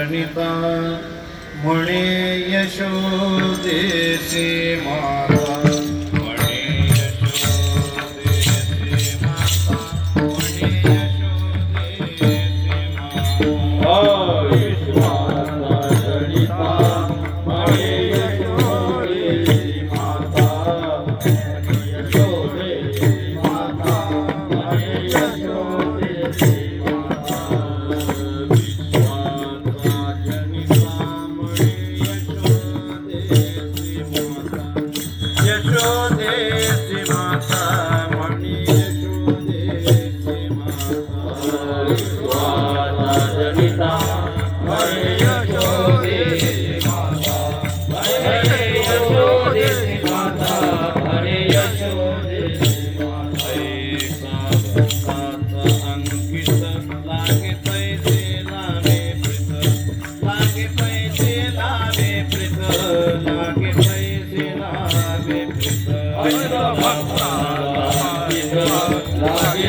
गणिता म्हणे यशोदेशी माता म्हणे यशोदेशी माता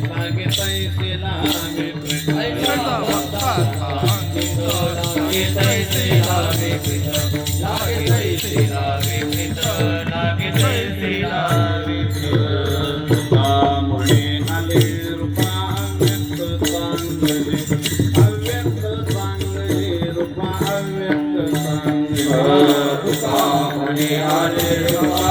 लागे पैसे लावे निष्काम निराळा गोपिला गेल्या गोपिला गेल्या चाळा गोपिला आले रूपा चांगले अव्यक्त चांगले रूपा चांगले आले रूपा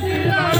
Brasil!